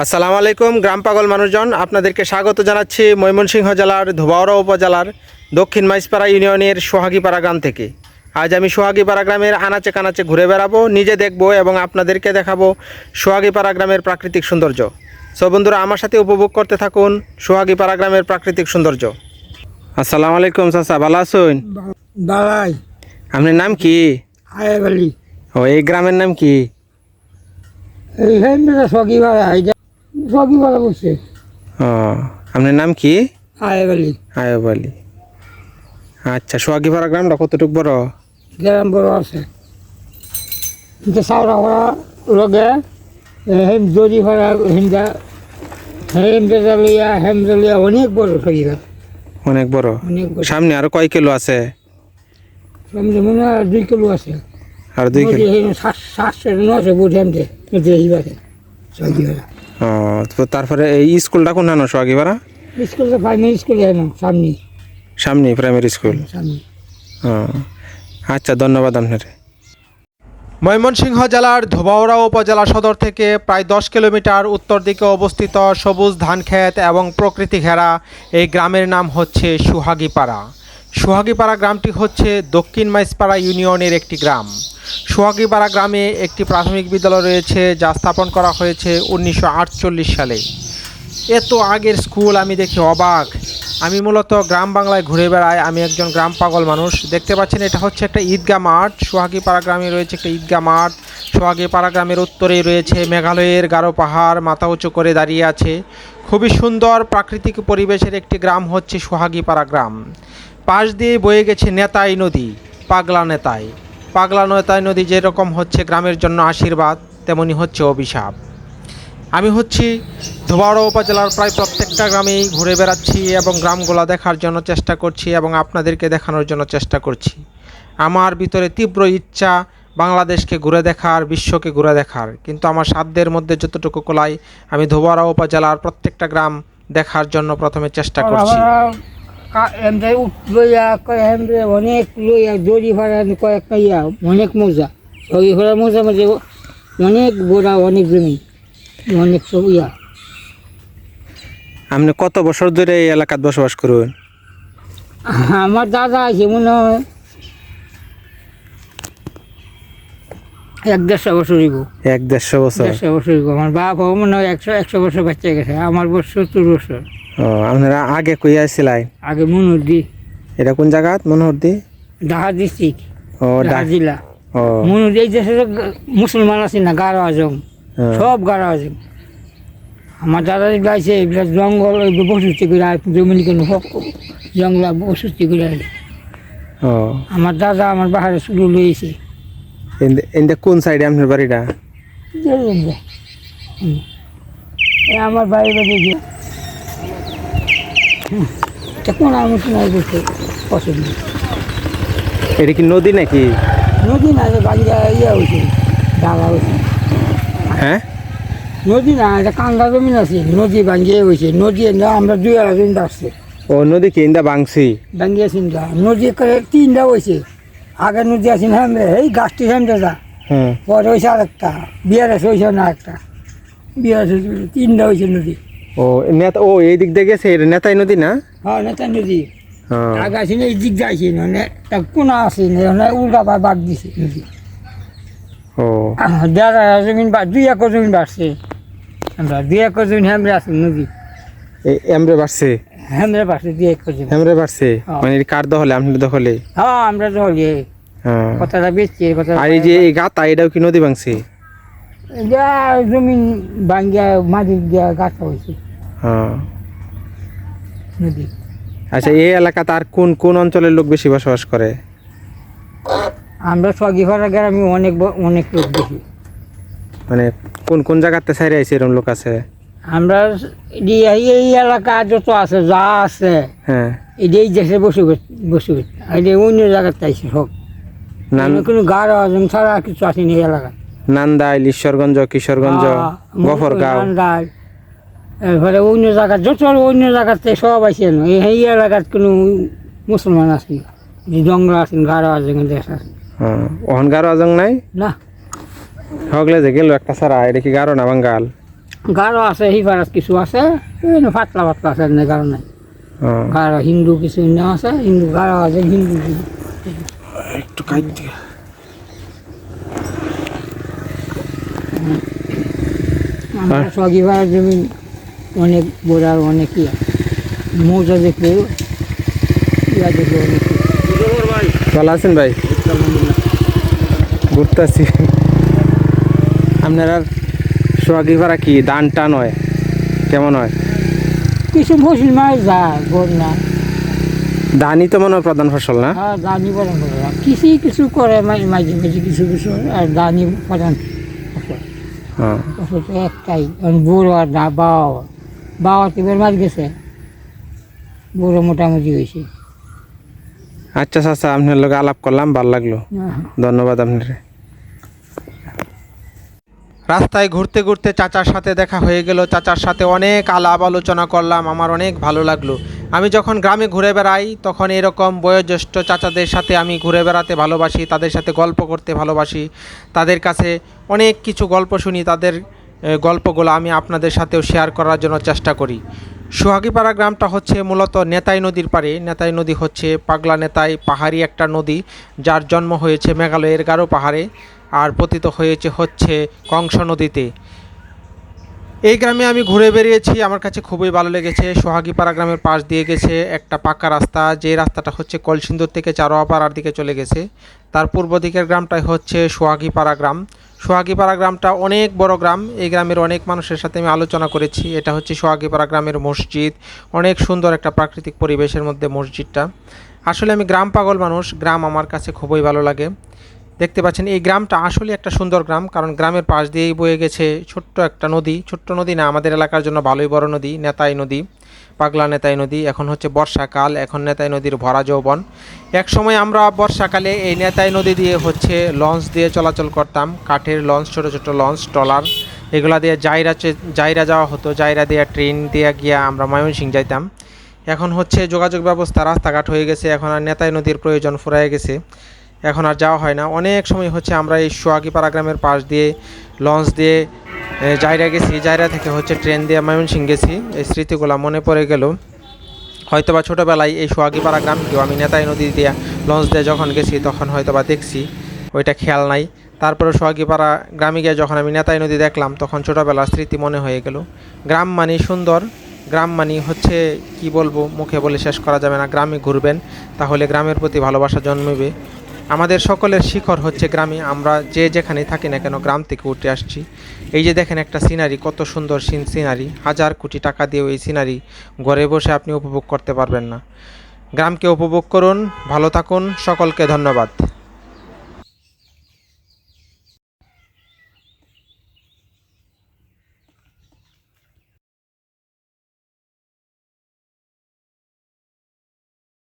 আসসালামু আলাইকুম গ্রাম পাগল মানুষজন। আপনাদেরকে স্বাগত জানাচ্ছি ময়মনসিংহ জেলার ধোবাউড়া উপজেলার দক্ষিণ মাইসপাড়া ইউনিয়নের সোহাগীপাড়া গ্রাম থেকে। আজ আমি সোহাগীপাড়া গ্রামের আনাচে কানাচে ঘুরে বেড়াবো নিজে দেখব এবং আপনাদেরকে দেখাবো সোহাগীপাড়া গ্রামের প্রাকৃতিক সৌন্দর্য। সো বন্ধুরা আমার সাথে উপভোগ করতে থাকুন সোহাগীপাড়া গ্রামের প্রাকৃতিক সৌন্দর্য। আসসালামু আলাইকুম চাচা ভালো আছেন? আপনার নাম কি? ও এই গ্রামের নাম কি? সগি বাড়া বসছে ও আপনার নাম কি? আয় বলি আয়ব আলী। আচ্ছা সোহাগীপাড়া গ্রামটা কতটুকু বড়? গ্রাম বড় আছে। কিন্তু সাউরা লগে হেম জরি ভরা হিন্দা হেম লইয়া হেম লইয়া অনেক বড় অনেক বড়। অনেক বড়। সামনে আরও কয় কিলো আছে? সামনে মনে হয় দুই কিলো আছে। আর দুই কিলো। সাতশো নশো বাড়ে সগি বাড়া ও তো তারপরে এই স্কুলটা কোন হানো সোহাগীপাড়া? স্কুল তো প্রাইমারি স্কুলে সামনে। সামনে প্রাইমারি স্কুল আচ্ছা ধন্যবাদ আপনার। ময়মনসিংহ জেলার ধোবাউড়া উপজেলা সদর থেকে প্রায় দশ কিলোমিটার উত্তর দিকে অবস্থিত সবুজ ধানক্ষেত এবং প্রকৃতি ঘেরা এই গ্রামের নাম হচ্ছে সুহাগীপাড়া। সুহাগীপাড়া গ্রামটি হচ্ছে দক্ষিণ মাইসপাড়া ইউনিয়নের একটি গ্রাম। সোহাগীপাড়া গ্রামে একটি প্রাথমিক বিদ্যালয় রয়েছে যা স্থাপন করা হয়েছে উনিশশো আটচল্লিশ সালে। এত আগের স্কুল আমি দেখে অবাক। আমি মূলত গ্রাম বাংলায় ঘুরে বেড়াই, আমি একজন গ্রাম পাগল মানুষ। দেখতে পাচ্ছেন, এটা হচ্ছে একটা ঈদগাহ মাঠ। সোহাগীপাড়া গ্রামে রয়েছে একটা ঈদগাহ মাঠ। সোহাগীপাড়া গ্রামের উত্তরেই রয়েছে মেঘালয়ের গারো পাহাড়, মাথা উঁচু করে দাঁড়িয়ে আছে। খুবই সুন্দর প্রাকৃতিক পরিবেশের একটি গ্রাম হচ্ছে সোহাগীপাড়া গ্রাম। পাশ দিয়ে বয়ে গেছে নেতাই নদী, পাগলা নেতাই। পাগলা নেতাই নদী যেরকম হচ্ছে গ্রামের জন্য আশীর্বাদ, তেমনি হচ্ছে অভিশাপ। আমি হচ্ছি ধোবাড়া উপজেলার প্রায় প্রত্যেকটা গ্রামেই ঘুরে বেড়াচ্ছি এবং গ্রামগুলো দেখার জন্য চেষ্টা করছি এবং আপনাদেরকে দেখানোর জন্য চেষ্টা করছি। আমার ভিতরে তীব্র ইচ্ছা বাংলাদেশকে ঘুরে দেখার বিশ্বকে ঘুরে দেখার। কিন্তু আমার সাধ্যের মধ্যে যতটুকু কোলাই আমি ধোবাড়া উপজেলার প্রত্যেকটা গ্রাম দেখার জন্য প্রথমে চেষ্টা করছি। অনেক লইয়া দড়ি ভাড়া কয়েকটা ইয়া অনেক মজা। দড়ি ভাড়া মজা মাঝে অনেক গোড়া অনেক জমি অনেক সব ইয়া। আপনি কত বছর ধরে এই এলাকাত বসবাস করুন আমার দাদা আছে মনে হয় এক দেড়শো বছর হইব। এক দেড়শো বছর? দেড়শো বছর হইব। আমার বাপ মনে হয় একশো একশো বছর বাচ্চা গেছে। আমার বয়স সত্তর বছর। ও আপনারা আগে কই আসছিলাই আগে মনুরদি এটা কোন জায়গাত? মনোহরদি ঢাকা ডিস্ট্রিক্ট। ও ঢাকা জেলা। ও। মনুর এই দেশে মুসলমান আছে না গারো আজম। সব গারো আজম। আমার দাদা গাইছে এগুলা জঙ্গল বসুস্তি করে জমি কেন সব জঙ্গল বসুস্তি করে আমার দাদা আমার বাহারে শুরু লইছে। এন্দ কোন সাইডে আপনার বাড়িটা? আমার বাড়ি বাড়ি গিয়ে কোন আমি শোনাই দিচ্ছে পছন্দ? এটা কি নদী নাকি? নদী না বাড়িটা ইয়ে হয়েছে ডালা হয়েছে। হ্যাঁ? নদী না এটা কান্দা জমিন আছে নদী ভাঙ্গিয়ে হয়েছে। নদী আমরা দুই আড়া জমিন আসছে ও নদী কি ইন্দা ভাঙ্গিয়ে চিন্তা নদী তিনটা হয়েছে। আগে নদী আছে হেমরে এই গাছটি হেমরে যা। পরে হয়েছে আর একটা বিয়ার আছে হয়েছে না একটা। বিয়ার আছে তিনটা হয়েছে নদী ও নেতা ও এই দিক দিয়ে গেছে নেতাই নদী না? হ্যাঁ নেতা নদী। হ্যাঁ আগে আছে না এই দিক যাইছে না কোনা আছে না উল্টা বাদ দিছে নদী। ও। দেড় জমিন বা দুই একর জমিন বাড়ছে। আমরা দুই একর জমিন হেমরে আছে নদী। এমরে বাড়ছে? হেমরে বাড়ছে দুই একর জমিন। এমরে বাড়ছে? হ্যাঁ। মানে কার দখলে আপনার দখলে? হ্যাঁ আমরা হ্যাঁ কথাটা বেচছি কথা আর এই যে এই গাতা এটাও কি নদী বাংছে যা ভাঙ্গিয়া মাটি দিয়া গাছা হয়েছে। হ্যাঁ। নদী। আচ্ছা এই এলাকাতে আর কোন কোন অঞ্চলের লোক বেশি বসবাস করে? আমরা গ্রামে অনেক অনেক লোক দেখি মানে কোন কোন জায়গাতে সাইরে আছে এরকম লোক আছে? আমরা এই- এলাকা যত আছে যা আছে হ্যাঁ। এই দেশে বসে বসে আর অন্য সব নান এখানে কোনো গাড়ো আজম ছাড়া আর কিছু আসেনি এই এলাকা নান্দাইল ঈশ্বরগঞ্জ কিশোরগঞ্জ গফরগাঁও। এরপরে অন্য জায়গা যত অন্য জায়গাতে সব আছে না। এই এই এলাকার কোনো মুসলমান আছে না যে জঙ্গল আছেন গাড়ো আজম দেশ আছে হ্যাঁ অহনগারও আজং নাই? না। হগলে যে গেল একটা সারা এটা কি গারো না বাঙ্গাল? গারো আছে সিফারাত কিছু আছে। এনে পাতলা পাতলা আছে এনে গারো নাই। ও, গারো হিন্দু কিছু না আছে হিন্দু গারো আছে হিন্দু একটু কাইতে আমার সগিবার জমি অনেক বোড়ার অনেক ইয়া। মৌজা দেখলে ইয়া দেখলে অনেক। ভালো আছেন ভাই? ঘুরতেছি। আপনার সোহাগি ভাড়া কি দান টান হয়? কেমন হয়? কিছু ফসল মাছ যায় বন্যা। ধানই তো মনে হয় প্রধান ফসল না? আর দানি বরং করে না। কিছু কিছু করে মাঝে মাঝে মাঝে কিছু কিছু আর দানি প্রধান ফসল। হ্যাঁ ফসল তো একটাই কারণ বড় আর দা বাবা বাও এবার মাছ গেছে। বড় মোটামুটি হয়েছে। আচ্ছা চাচা আপনার লোক আলাপ করলাম ভালো লাগল। ধন্যবাদ আপনার। রাস্তায় ঘুরতে ঘুরতে চাচার সাথে দেখা হয়ে গেল। চাচার সাথে অনেক আলাপ আলোচনা করলাম আমার অনেক ভালো লাগল। আমি যখন গ্রামে ঘুরে বেড়াই, তখন এরকম বয়োজ্যেষ্ঠ চাচাদের সাথে আমি ঘুরে বেড়াতে ভালোবাসি, তাদের সাথে গল্প করতে ভালোবাসি, তাদের কাছে অনেক কিছু গল্প শুনি, তাদের গল্পগুলো আমি আপনাদের সাথেও শেয়ার করার জন্য চেষ্টা করি। সোহাগীপাড়া গ্রামটা হচ্ছে মূলত নেতাই নদীর পারে নেতাই নদী হচ্ছে পাগলা নেতাই পাহাড়ি একটা নদী, যার জন্ম হয়েছে মেঘালয়ের গারো পাহাড়ে, আর পতিত হয়েছে হচ্ছে কংস নদীতে। এই গ্রামে আমি ঘুরে বেরিয়েছি, আমার কাছে খুবই ভালো লেগেছে। সোহাগীপাড়া গ্রামের পাশ দিয়ে গেছে একটা পাকা রাস্তা, যে রাস্তাটা হচ্ছে কলসিন্দুর থেকে চারোয়াপাড়ার দিকে চলে গেছে। তার পূর্ব দিকের গ্রামটাই হচ্ছে সোহাগীপাড়া গ্রাম। সোহাগীপাড়া গ্রামটা অনেক বড় গ্রাম, এই গ্রামের অনেক মানুষের সাথে আমি আলোচনা করেছি। এটা হচ্ছে সোহাগীপাড়া গ্রামের মসজিদ, অনেক সুন্দর একটা প্রাকৃতিক পরিবেশের মধ্যে মসজিদটা। আসলে আমি গ্রাম পাগল মানুষ, গ্রাম আমার কাছে খুবই ভালো লাগে। দেখতে পাচ্ছেন, এই গ্রামটা আসলে একটা সুন্দর গ্রাম, কারণ গ্রামের পাশ দিয়েই বয়ে গেছে ছোট্ট একটা নদী। ছোট্ট নদী না, আমাদের এলাকার জন্য ভালোই বড় নদী, নেতাই নদী, পাগলা নেতাই নদী। এখন হচ্ছে বর্ষাকাল, এখন নেতাই নদীর ভরা যৌবন। এক সময় আমরা বর্ষাকালে এই নেতাই নদী দিয়ে হচ্ছে লঞ্চ দিয়ে চলাচল করতাম, কাঠের লঞ্চ, ছোট ছোট লঞ্চ, ট্রলার, এগুলা দিয়ে জাইরা জাইরা যাওয়া হতো জাইরা দিয়ে ট্রেন দিয়ে গিয়া আমরা ময়মনসিং যাইতাম। এখন হচ্ছে যোগাযোগ ব্যবস্থা রাস্তাঘাট হয়ে গেছে, এখন আর নেতাই নদীর প্রয়োজন ফুরায় গেছে। এখন আর যাওয়া হয় না। অনেক সময় হচ্ছে আমরা এই সোয়াগিপাড়া গ্রামের পাশ দিয়ে লঞ্চ দিয়ে জায়রা গেছি। জায়রা থেকে হচ্ছে ট্রেন দিয়ে ময়মনসিং গেছি। এই স্মৃতিগুলো মনে পড়ে গেল। হয়তোবা ছোটোবেলায় এই সোয়াগিপাড়া গ্রামকেও আমি নেতাই নদী দিয়ে লঞ্চ দিয়ে যখন গেছি, তখন হয়তোবা দেখছি। ওইটা খেয়াল নাই। তারপরে সোয়াগিপাড়া গ্রামে গিয়ে যখন আমি নেতাই নদী দেখলাম, তখন ছোটোবেলার স্মৃতি মনে হয়ে গেল। গ্রাম মানে সুন্দর। গ্রাম মানে হচ্ছে, কি বলব, মুখে বলে শেষ করা যাবে না। গ্রামে ঘুরবেন, তাহলে গ্রামের প্রতি ভালোবাসা জন্মবে। আমাদের সকলের শিখর হচ্ছে গ্রামে, আমরা যে যেখানে থাকি না কেন গ্রাম থেকে উঠে আসছি। এই যে দেখেন একটা সিনারি, কত সুন্দর সিন সিনারি। হাজার কোটি টাকা দিয়েও এই সিনারি ঘরে বসে আপনি উপভোগ করতে পারবেন না। গ্রামকে উপভোগ করুন, ভালো থাকুন, সকলকে ধন্যবাদ।